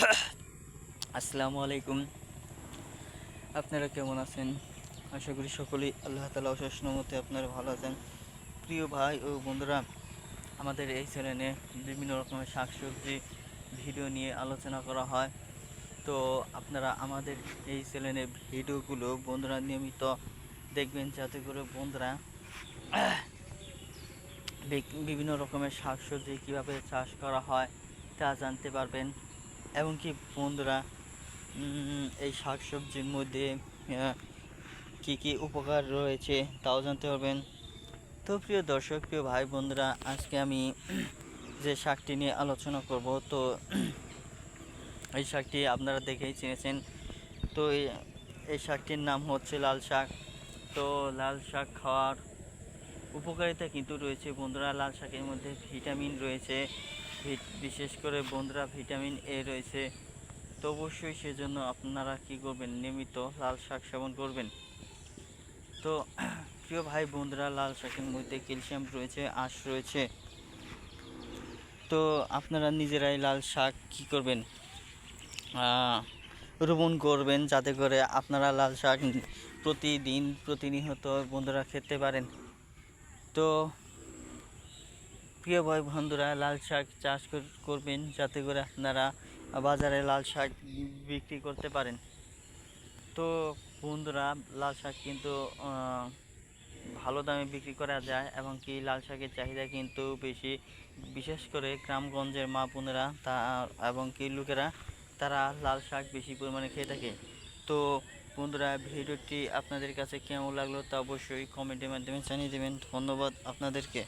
আসসালামু আলাইকুম। আপনারা কেমন আছেন? আশা করি সকলেই আল্লাহ তালা অশেষ মতে আপনারা ভালো আছেন। প্রিয় ভাই ও বন্ধুরা, আমাদের এই চ্যানেলে বিভিন্ন রকমের শাকসবজি ভিডিও নিয়ে আলোচনা করা হয়। তো আপনারা আমাদের এই চ্যানেলের ভিডিওগুলো বন্ধুরা নিয়মিত দেখবেন যাতে করে বন্ধুরা বিভিন্ন রকমের শাকসবজি কীভাবে চাষ করা হয় তা জানতে পারবেন। এমনকি বন্ধুরা এই শাক সবজির মধ্যে কি কি উপকার রয়েছে তাও জানতে পারবেন। তো প্রিয় দর্শক, প্রিয় ভাই বন্ধুরা, আজকে আমি যে শাকটি নিয়ে আলোচনা করব, তো এই শাকটি আপনারা দেখেই চিনেছেন। তো এই- শাকটির নাম হচ্ছে লাল শাক। তো লাল শাক খাওয়ার উপকারিতা কিন্তু রয়েছে বন্ধুরা। লাল শাকের মধ্যে ভিটামিন রয়েছে। বিশেষ করে বন্ধুরা, ভিটামিন এ রয়েছে। তো অবশ্যই সেজন্য আপনারা কি করবেন? নিয়মিত লাল শাক সেবন করবেন। তো প্রিয় ভাই, বন্ধুরা, লাল শাকের মধ্যে ক্যালসিয়াম রয়েছে, আঁশ রয়েছে। তো আপনারা নিজেরাই লাল শাক কি করবেন? রোপণ করবেন যাতে করে আপনারা লাল শাক প্রতিদিন প্রতিনিয়ত বন্ধুরা খেতে পারেন। তো প্রিয় ভাই বন্ধুরা, লাল শাক চাষ করবেন যাতে করে আপনারা বাজারে লাল শাক বিক্রি করতে পারেন। তো বন্ধুরা, লাল শাক কিন্তু ভালো দামে বিক্রি করা যায় এবং কি লাল শাকের চাহিদা কিন্তু বেশি। বিশেষ করে গ্রামগঞ্জের মা বোনেরা তা, এবং কি লোকেরা, তারা লাল শাক বেশি পরিমাণে খেয়ে থাকে। তো বন্ধুরা, ভিডিওটি আপনাদের কাছে কেমন লাগল তা অবশ্যই কমেন্টের মাধ্যমে জানিয়ে দেবেন। ধন্যবাদ আপনাদেরকে।